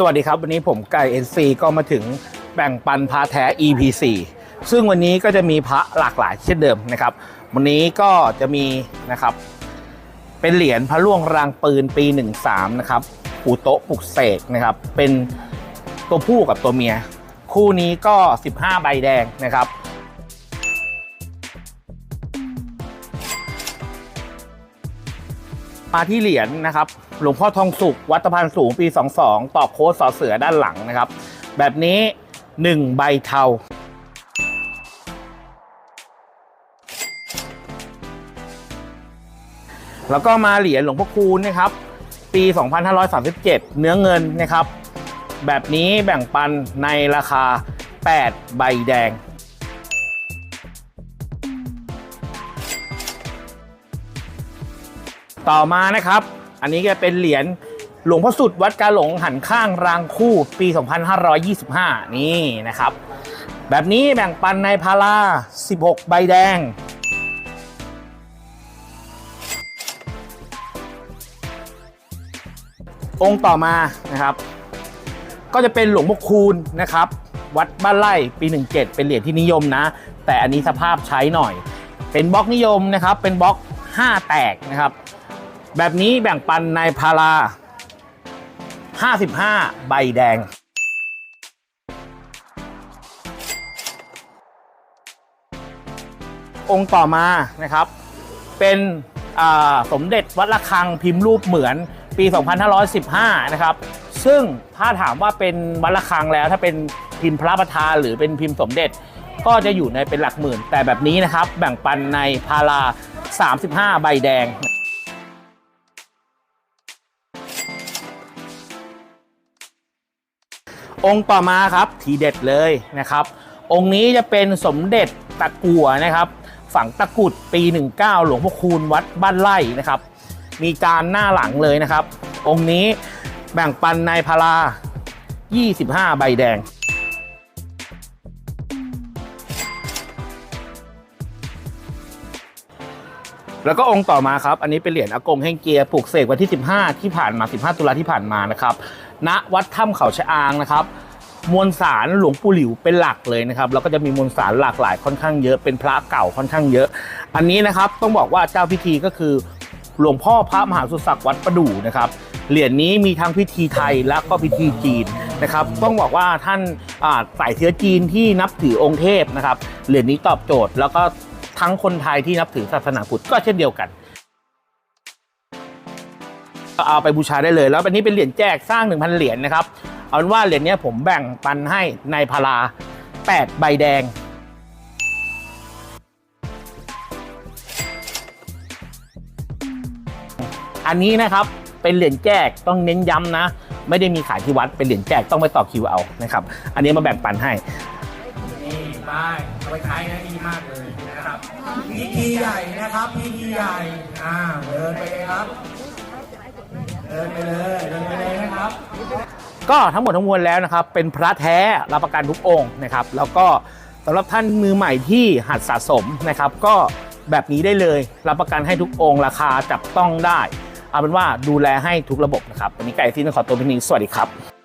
สวัสดีครับ วันนี้ผมไก่ NC ก็มาถึงแบ่งปันพระแท้ EP 4 ซึ่งวันนี้ก็จะมีพระหลากหลายเช่นเดิมนะครับ วันนี้ก็จะมีนะครับ เป็นเหรียญพระล่วงรางปืนปี 13 นะครับปูโตะปลุกเสกนะครับ เป็นตัวผู้กับตัวเมีย คู่นี้ก็ 15 ใบแดงนะครับ มาที่เหรียญนะครับ หลวงพ่อทองสุขวัดตะพานสูงปี 22ตอบโค้ดสอเสือด้านหลังนะครับ แบบนี้ 1 ใบเทาแล้วก็มาเหรียญหลวงพ่อคูณนะครับ ปี 2537 เนื้อเงินนะครับ แบบนี้แบ่งปันในราคา 8 ใบแดง ต่อมานะครับ อันนี้ก็เป็นเหรียญหลวงพ่อสุดวัดกาหลงหันข้างรางคู่ปี 2525 นี่นะครับ แบบนี้แบ่งปันในพารา 16 ใบแดง องค์ต่อมานะครับ ก็จะเป็นหลวงพ่อคูณนะครับ วัดบ้านไร่ปี 17 เป็นเหรียญที่นิยมนะ แต่อันนี้สภาพใช้หน่อย เป็นบล็อกนิยมนะครับ เป็นบล็อก 5 แตกนะครับ แบบนี้แบ่งปันในพารา55 ใบแดง องค์ต่อมานะครับ เป็นสมเด็จวัดระฆังพิมพ์รูปเหมือนปี 2515 นะครับ ซึ่งถ้าถามว่าเป็นวัดระฆังแล้วถ้าเป็นพิมพ์พระประธานหรือเป็นพิมพ์สมเด็จก็จะอยู่ในเป็นหลักหมื่น แต่แบบนี้นะครับ แบ่งปันในพารา35 ใบแดง องค์ต่อมาครับทีเด็ดเลยนะครับ องค์นี้จะเป็นสมเด็จตะกัวนะครับ ฝังตะกุดปี 19 หลวงพ่อคูณวัดบ้านไร่นะครับ มีการหน้าหลังเลยนะครับ องค์นี้แบ่งปันนายพารา 25 ใบแดง แล้วก็องค์ต่อมาครับ อันนี้เป็นเหรียญอากงแห่งเกียร์ปลูกเสกวันที่ 15 ที่ผ่านมา 15 ตุลาที่ผ่านมานะครับ ณ วัดถ้ำเขาชะอางนะครับ มวลสารหลวงปู่หลิวเป็นหลักเลยนะครับ แล้วก็จะมีมวลสารหลากหลายค่อนข้างเยอะ เป็นพระเก่าค่อนข้างเยอะ อันนี้นะครับต้องบอกว่าเจ้าพิธีก็คือหลวงพ่อพระมหาสุสักดิ์วัดประดู่นะครับ เหรียญนี้มีทั้งพิธีไทยและก็พิธีจีนนะครับ ต้องบอกว่าท่านสายเชื้อจีนที่นับถือองค์เทพนะครับ เหรียญนี้ตอบโจทย์แล้วก็ ทั้งคนไทยที่นับถือศาสนาพุทธก็เช่นเดียวกันเอาไปบูชาได้เลย แล้วอันนี้เป็นเหรียญแจกสร้าง 1,000 เหรียญนะครับ เอาเป็นว่าเหรียญนี้ผมแบ่งปันให้ในพารา 8 ใบแดง อันนี้นะครับเป็นเหรียญแจกต้องเน้นย้ำนะ ไม่ได้มีขายที่วัดเป็นเหรียญแจกต้องไปต่อคิวเอานะครับ อันนี้มาแบ่งปันให้ นี่ป้ายเอาไปใช้นะดีมากเลยนะครับพิธีใหญ่นะครับพิธีใหญ่อ่าเดินไปเลยครับเดินไปเลยเดินไปเลยนะครับก็ทั้งหมดทั้งมวลแล้วนะครับ เป็นพระแท้รับประกันทุกองค์นะครับ แล้วก็สำหรับท่านมือใหม่ที่หัดสะสมนะครับ ก็แบบนี้ได้เลยรับประกันให้ทุกองค์ราคาจับต้องได้ เอาเป็นว่าดูแลให้ทุกระบบนะครับวันนี้ไก่ที่นขอตัวพินี้สวัสดีครับ